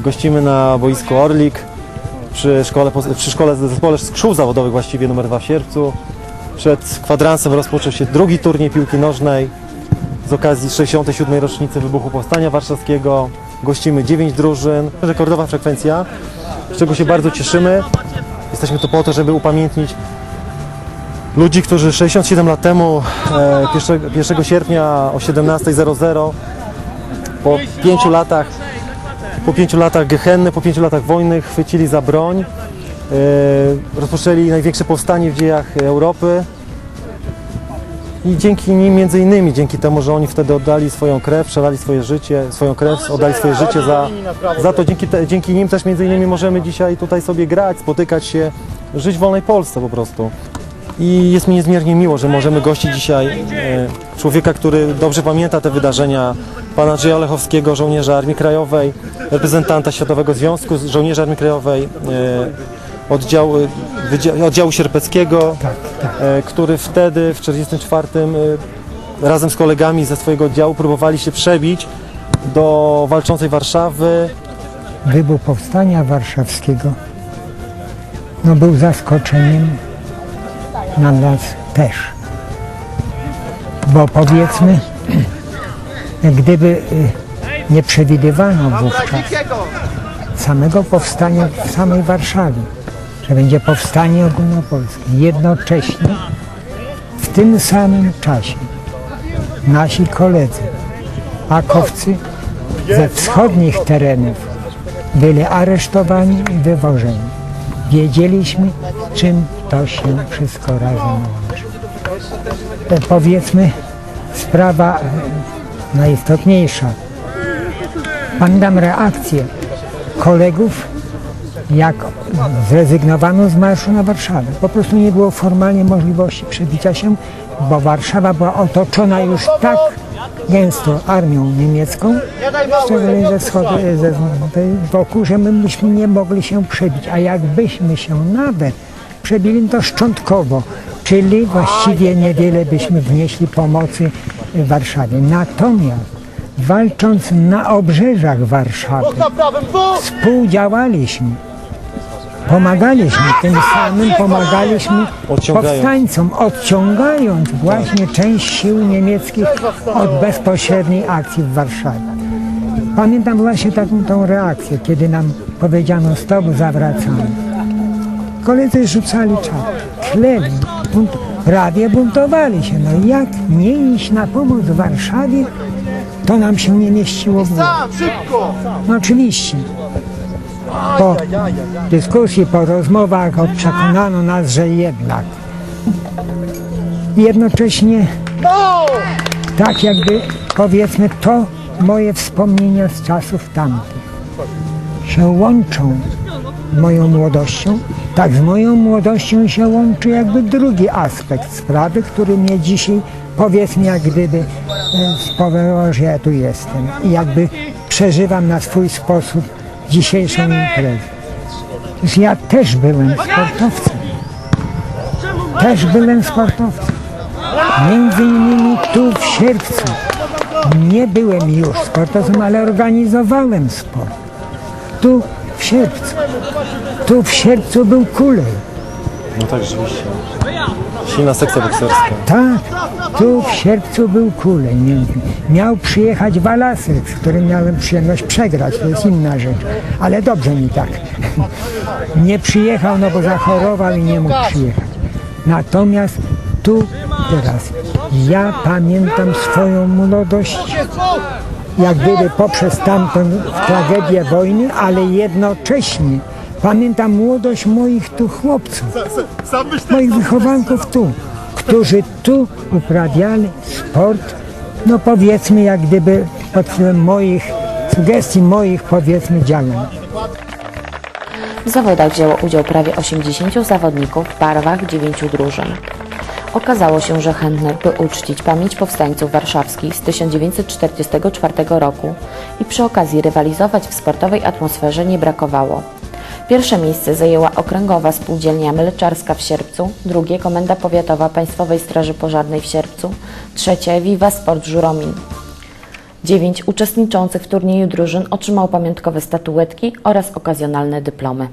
Gościmy na boisku Orlik przy szkole, przy szkole zespole szkół zawodowych właściwie numer 2 w Sierpcu. Przed kwadransem rozpoczął się drugi turniej piłki nożnej z okazji 67. rocznicy wybuchu Powstania Warszawskiego. Gościmy 9 drużyn, rekordowa frekwencja, z czego się bardzo cieszymy. Jesteśmy tu po to, żeby upamiętnić ludzi, którzy 67 lat temu, e, 1, 1 sierpnia o 17.00 po pięciu latach po pięciu latach gehenny, po pięciu latach wojny chwycili za broń, e, rozpoczęli największe powstanie w dziejach Europy. I dzięki nim, między innymi dzięki temu, że oni wtedy oddali swoją krew, przelali swoje życie, swoją krew, oddali swoje życie za, za to, dzięki, te, dzięki nim też między innymi możemy dzisiaj tutaj sobie grać, spotykać się, żyć w wolnej Polsce po prostu. I jest mi niezmiernie miło, że możemy gościć dzisiaj e, człowieka, który dobrze pamięta te wydarzenia, pana Andrzeja Olechowskiego, żołnierza Armii Krajowej, reprezentanta Światowego Związku Żołnierzy Armii Krajowej, e, oddziału, wydzia- oddziału sierpeckiego, e, który wtedy w 1944 e, razem z kolegami ze swojego oddziału próbowali się przebić do walczącej Warszawy. wybuch powstania warszawskiego no był zaskoczeniem dla nas też. Bo powiedzmy, gdyby y, nie przewidywano wówczas samego powstania w samej Warszawie, że będzie powstanie ogólnopolskie, jednocześnie w tym samym czasie nasi koledzy, akowcy ze wschodnich terenów byli aresztowani i wywożeni. Wiedzieliśmy, czym to się wszystko razem łączy. Powiedzmy, sprawa e, najistotniejsza. Pamiętam reakcję kolegów, jak zrezygnowano z marszu na Warszawę. Po prostu nie było formalnie możliwości przebicia się, bo Warszawa była otoczona już tak gęsto armią niemiecką, szczególnie ze wschodu, ze, wokół, że my byśmy nie mogli się przebić. A jakbyśmy się nawet przebili, to szczątkowo, czyli właściwie niewiele byśmy wnieśli pomocy Warszawie. Natomiast walcząc na obrzeżach Warszawy, współdziałaliśmy. Pomagaliśmy, tym samym pomagaliśmy powstańcom, odciągając właśnie część sił niemieckich od bezpośredniej akcji w Warszawie. Pamiętam właśnie taką tą reakcję, kiedy nam powiedziano stop, zawracamy. Koledzy rzucali czapki, kleli, bunt, prawie buntowali się. No jak nie iść na pomoc w Warszawie, to nam się nie mieściło w głowie. szybko! No oczywiście. Po dyskusji, po rozmowach przekonano nas, że jednak. Jednocześnie No! tak jakby powiedzmy to moje wspomnienia z czasów tamtych się łączą z moją młodością. Tak z moją młodością się łączy jakby drugi aspekt sprawy, który mnie dzisiaj powiedzmy jak gdyby e, spowodował, że ja tu jestem i jakby przeżywam na swój sposób dzisiejszą imprezę. Ja też byłem sportowcem. Też byłem sportowcem. Między innymi tu w Sierpcu. Nie byłem już sportowcem, ale organizowałem sport. Tu w Sierpcu. Tu w Sierpcu był kulej. No tak, rzeczywiście. Silna sekcja bokserska. Tak, tu w Sierpcu był kulej. między- Miał przyjechać Walasek, z którym miałem przyjemność przegrać, to jest inna rzecz. Ale dobrze mi tak. Nie przyjechał, no bo zachorował i nie mógł przyjechać. Natomiast tu teraz ja pamiętam swoją młodość, jak gdyby poprzez tamtą tragedię wojny, ale jednocześnie pamiętam młodość moich tu chłopców moich wychowanków tu, którzy tu uprawiali sport, no powiedzmy jak gdyby pod wpływem moich sugestii, moich powiedzmy działań. W zawodach wzięło udział prawie 80 zawodników w barwach 9 drużyn. Okazało się, że chętnych, by uczcić pamięć powstańców warszawskich z 1944 roku i przy okazji rywalizować w sportowej atmosferze nie brakowało. Pierwsze miejsce zajęła Okręgowa Spółdzielnia Mleczarska w Sierpcu, drugie Komenda Powiatowa Państwowej Straży Pożarnej w Sierpcu, trzecie Viva Sport Żuromin. Dziewięć uczestniczących w turnieju drużyn otrzymało pamiątkowe statuetki oraz okazjonalne dyplomy.